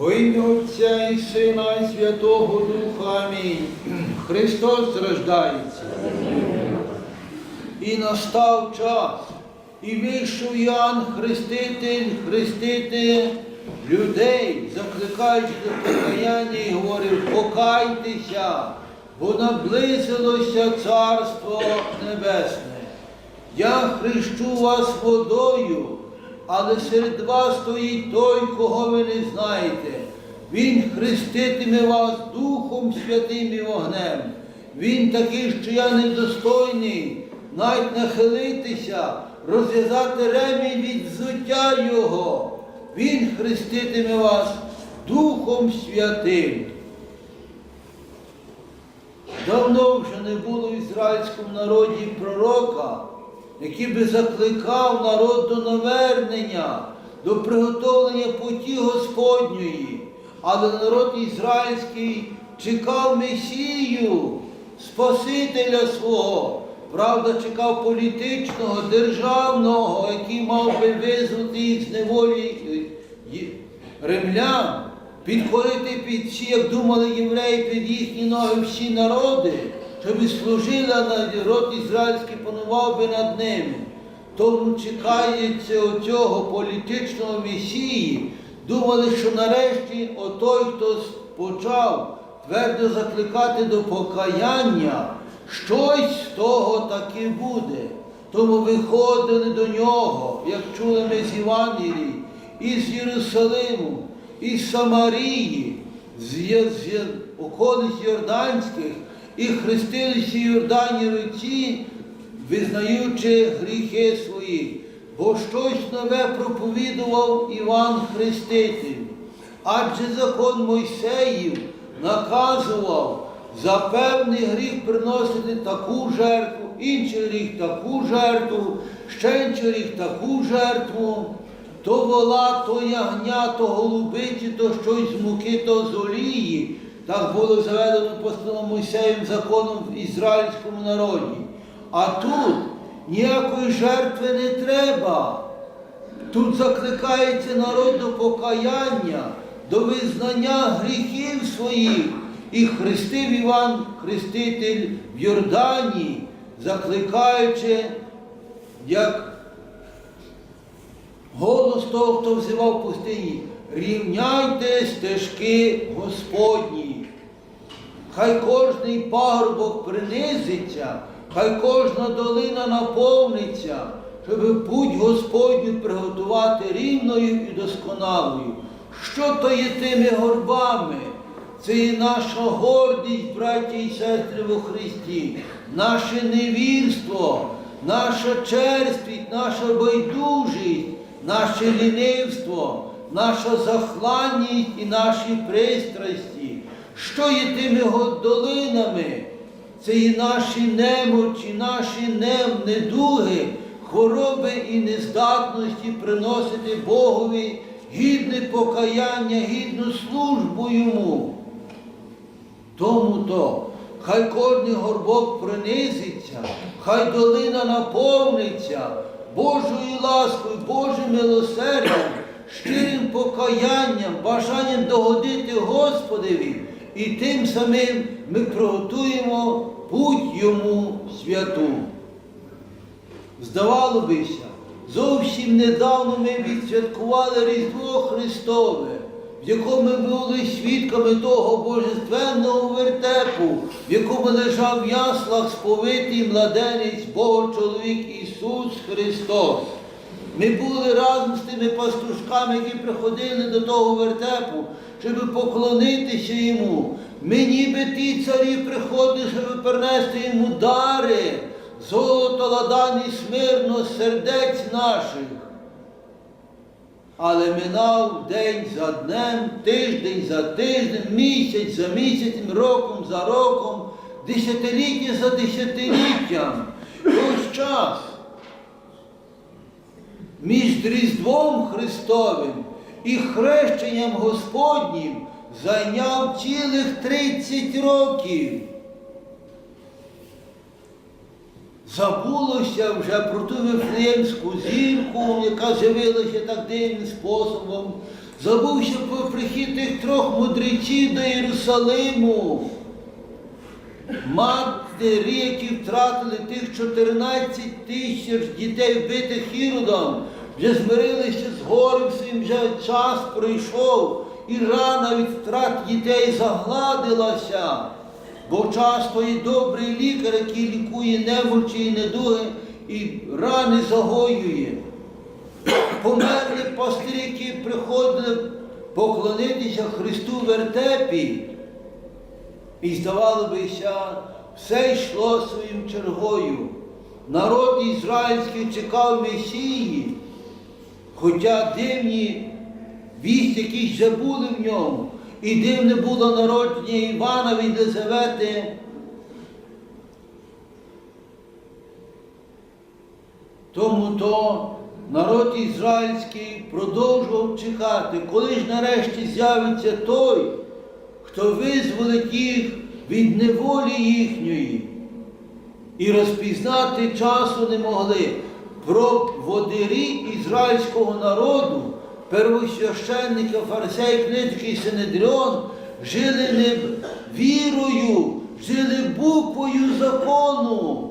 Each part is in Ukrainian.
Во ім'я Отця і Сина і Святого Духа. Амінь. Христос рождається. І настав час. І вийшов Ян хреститель, хрестити людей, закликаючи до покаяння і говорив, покайтеся, бо наблизилося Царство Небесне. Я хрещу вас водою, але серед вас стоїть той, кого ви не знаєте. Він хреститиме вас Духом Святим і вогнем. Він такий, що я недостойний, навіть нахилитися, розв'язати ремінь від взуття Його. Він хреститиме вас Духом Святим. Давно вже не було в ізраїльському народі пророка, який би закликав народ до навернення, до приготовлення путі Господньої. Але народ ізраїльський чекав Месію, Спасителя свого, правда, чекав політичного, державного, який мав би визвати їх з неволі е, римлян, підкорити під всі, як думали євреї, під їхні ноги всі народи, щоб служили, а народ ізраїльський панував би над ними. Тому чекається оцього політичного месії. Думали, що нарешті отой, хто почав твердо закликати до покаяння, щось з того таки буде. Тому виходили до нього, як чули ми з Євангелії, із Єрусалиму, із Самарії, з, околиць Йорданських, і хрестилися Йордані руці, визнаючи гріхи свої, бо щось нове проповідував Іван Хреститель. Адже закон Мойсеїв наказував за певний гріх приносити таку жертву, інший гріх таку жертву, ще інший гріх таку жертву, то вола, то ягня, то голубиці, то щось з муки, то з олії. Так було заведено послом Мойсеєм законом в ізраїльському народі. А тут ніякої жертви не треба. Тут закликається народ до покаяння, до визнання гріхів своїх. І хрестив Іван Хреститель в Йордані, закликаючи, як голос того, хто взивав пустині, рівняйте стежки Господні. Хай кожний пагорбок принизиться, хай кожна долина наповниться, щоб путь Господню приготувати рівною і досконалою. Що то є тими горбами? Це є наша гордість, браті і сестри во Христі, наше невірство, наша черствість, наша байдужість, наше лінивство, наша захланність і наші пристрасті. Що є тими долинами? Це і наші немочі, наші нем, недуги, хвороби і нездатності приносити Богові гідне покаяння, гідну службу йому. Тому то, хай кожний горбок принизиться, хай долина наповниться Божою ласкою, Божим милосердям, щирим покаянням, бажанням догодити Господеві, і тим самим ми приготуємо путь йому святу. Здавало бися, зовсім недавно ми відсвяткували Різдво Христове, в якому ми були свідками того божественного вертепу, в якому лежав в яслах сповитий младенець Бог чоловік Ісус Христос. Ми були разом з тими пастушками, які приходили до того вертепу, щоб поклонитися йому. Ми ніби ті царі приходили, щоб принести йому дари, золото, ладан і смирно сердець наших. Але минав день за днем, тиждень за тиждень, місяць за місяцем, роком за роком, десятиліття за десятиліттям. Ось час між Різдвом Христовим і хрещенням Господнім зайняв цілих 30 років. Забулося вже про ту вифлеємську зірку, яка з'явилася так дивним способом. забувши про прихід тих трьох мудреців до Єрусалиму. Матері, які втратили тих 14 тисяч дітей вбитих Іродом, вже змирилися з горем своїм, вже час пройшов, і рана від втрат дітей загладилася. Бо часто і добрий лікар, який лікує немочі і недуги, і рани загоює. Померли пастирі, які приходили поклонитися Христу в вертепі. І здавало бися, все йшло своїм чергою. Народ ізраїльський чекав Месії, хоча дивні вість, які вже були в ньому, і дивне було народження Івана від Єлизавети. Тому то народ ізраїльський продовжував чекати, коли ж нарешті з'явиться той, хто визволить їх від неволі їхньої. І розпізнати часу не могли. Про водирі ізраїльського народу, первосвященника, фарисей, книжки і Синедріон, жили не вірою, жили буквою закону.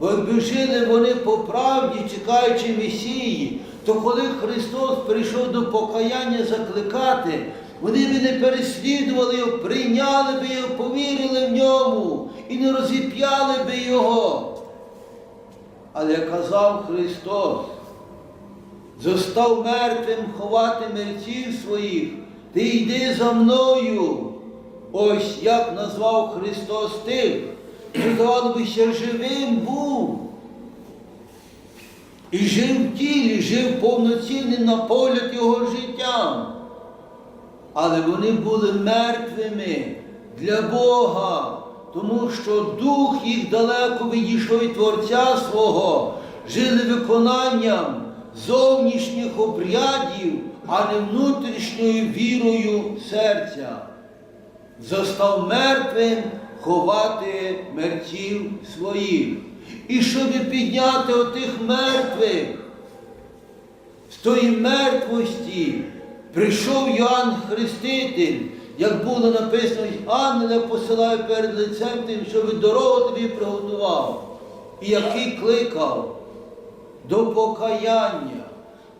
Бо якби жили вони по правді, чекаючи Месії, то коли Христос прийшов до покаяння закликати, вони б не переслідували його, прийняли би його, повірили в ньому і не розіп'яли би його. Але казав Христос, зостав мертвим ховати мерців своїх, ти йди за мною. Ось як назвав Христос тих, що би ще живим був. І жив в тілі, жив повноцінним на погляд його життя. Але вони були мертвими для Бога, тому що дух їх далеко відійшов від Творця свого, жили виконанням зовнішніх обрядів, а не внутрішньою вірою серця. Зостав мертвим ховати мерців своїх. І щоб підняти отих мертвих, з тої мертвості прийшов Йоанн Хреститель, як було написано, ангела посилаю перед лицем тим, щоб дорогу тобі приготував, і який кликав до покаяння,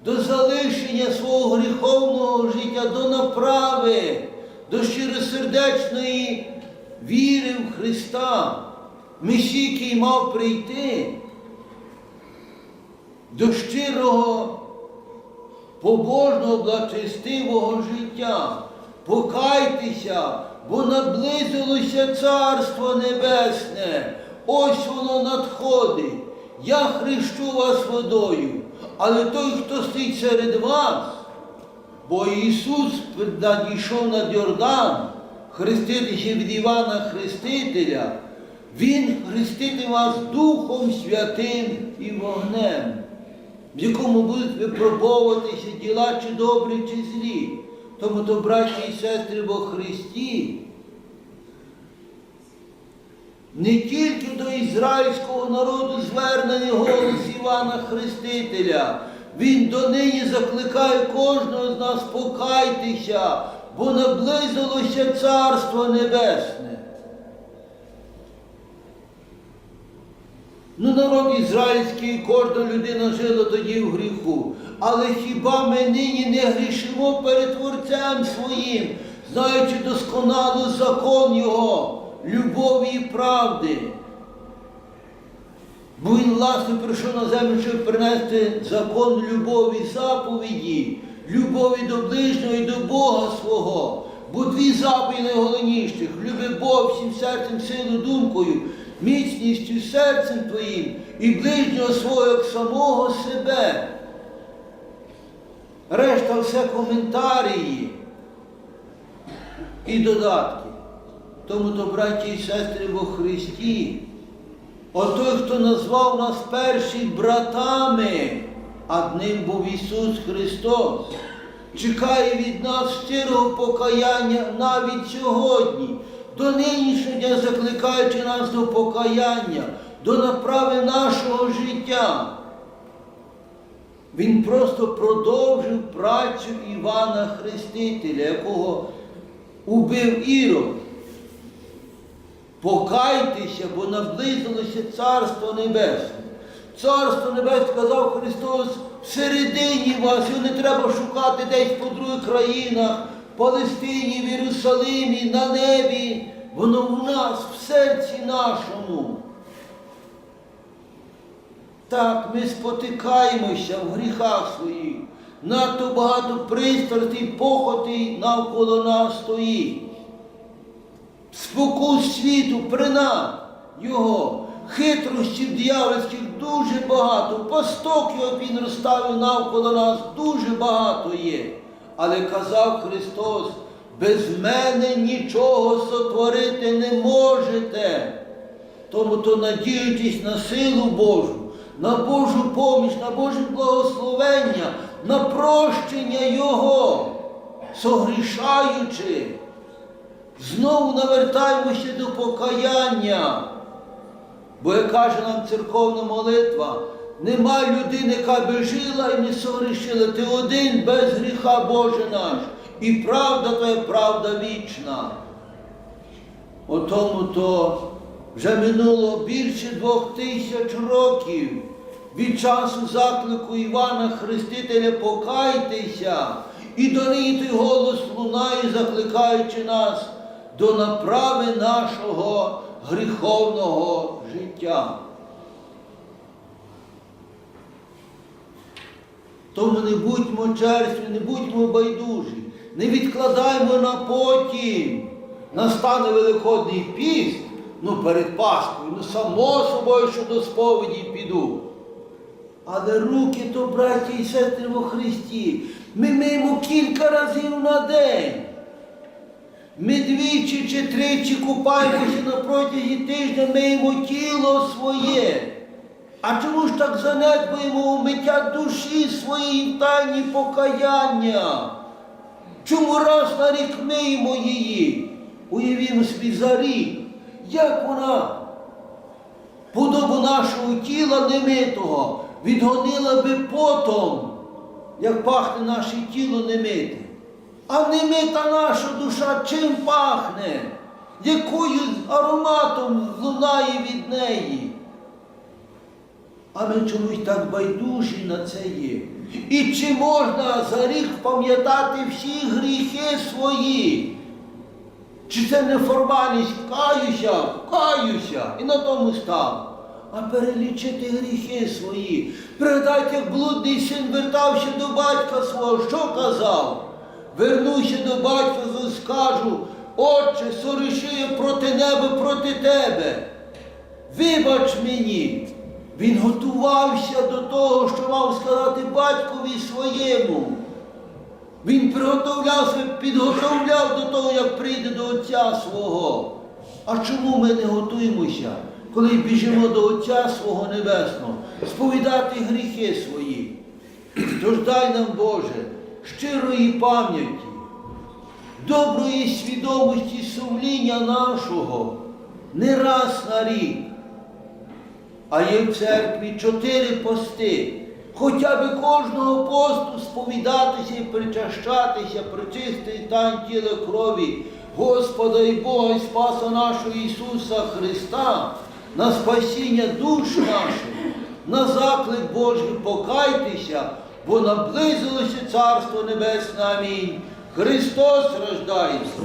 до залишення свого гріховного життя, до направи, до щиросердечної віри в Христа. Месій, який мав прийти до щирого, побожного, благочестивого життя. Покайтеся, бо наблизилося Царство Небесне. Ось воно надходить. Я хрещу вас водою, але той, хто стоїть серед вас, бо Ісус надійшов над Йордан, хреститися від Івана Хрестителя, Він хрестити вас Духом Святим і вогнем, в якому будуть випробовуватися діла, чи добрі, чи злі. Тому то, браті і сестри во Христі, не тільки до ізраїльського народу звернений голос Івана Хрестителя, Він донині закликає кожного з нас покайтеся, бо наблизилося Царство Небесне. Ну, народ ізраїльський, кожна людина жила тоді в гріху. Але хіба ми нині не грішимо перед Творцем своїм, знаючи досконало закон Його, любові і правди? Бо він, власне, прийшов на землю, щоб принести закон любові заповіді, любові до ближнього і до Бога свого. Бо дві заповіді найголовніших люби Бог всім серцем, силою, думкою, міцністю серцем твоїм і ближнього свого як самого себе. Решта все коментарії і додатки. Тому то, браті і сестри во Христі, отой, хто назвав нас перші братами, а ним був Ісус Христос, чекає від нас щирого покаяння навіть сьогодні, до нинішнього дня закликаючи нас до покаяння, до направи нашого життя. Він просто продовжив працю Івана Хрестителя, якого убив Ірод. Покайтеся, бо наблизилося Царство Небесне. Царство Небесне, сказав Христос, всередині вас, його не треба шукати десь по других країнах, в Палестині, в Єрусалимі, на небі. Воно в нас, в серці нашому. Так, ми спотикаємося в гріхах своїх. Надто багато пристрастей, похотей навколо нас стоїть. Спокус світу, принад його, хитрощів дьявольських дуже багато. Пасток його він розставив навколо нас, дуже багато є. Але казав Христос, без мене нічого сотворити не можете. Тому то надіючись на силу Божу, на Божу поміч, на Боже благословення, на прощення Його, согрішаючи, знову навертаємося до покаяння. Бо як каже нам церковна молитва, нема людини, яка би жила і не согрішила. Ти один без гріха Боже наш. І правда твоя правда вічна. Отому то вже минуло більше двох тисяч років від часу заклику Івана Хрестителя покайтеся, і до нині голос лунає, закликаючи нас до направи нашого гріховного життя. Тому не будьмо черстві, не будьмо байдужі, не відкладаймо на потім. Настане Великодний піст, ну перед Пасхою, ну само собою, що до сповіді піду. Але руки то, браті і сестри во Христі, ми миємо кілька разів на день. Ми двічі чи тричі купаємося на протязі тижня, миємо тіло своє. А чому ж так занедбуємо умиття душі своєї тайні покаяння? Чому раз на рік миємо її? Уявімо собі за рік, як вона подобу нашого тіла немитого відгонила би потом, як пахне наше тіло немите. А немита наша душа чим пахне? Якою ароматом лунає від неї? А ми чомусь так байдужі на це є. І чи можна за рік пам'ятати всі гріхи свої? Чи це не формальність каюся, каюся і на тому став? А перелічити гріхи свої. Пригадайте, як блудний син вертався до батька свого, що казав? Вернуся до батька, скажу, Отче, сорішує проти неба, проти тебе. Вибач мені. Він готувався до того, що мав сказати батькові своєму. Він приготовлявся, підготовляв до того, як прийде до Отця свого. А чому ми не готуємося, коли біжимо до Отця свого Небесного, сповідати гріхи свої? Тож дай нам, Боже, щирої пам'яті, доброї свідомості сумління нашого не раз на рік. А є в церкві чотири пости. Хоча б кожного посту сповідатися і причащатися, причистий тань тіла крові Господа і Бога і Спаса нашого Ісуса Христа, на спасіння душ наших, на заклик Божий покайтеся, бо наблизилося Царство Небесне. Амінь. Христос рождається.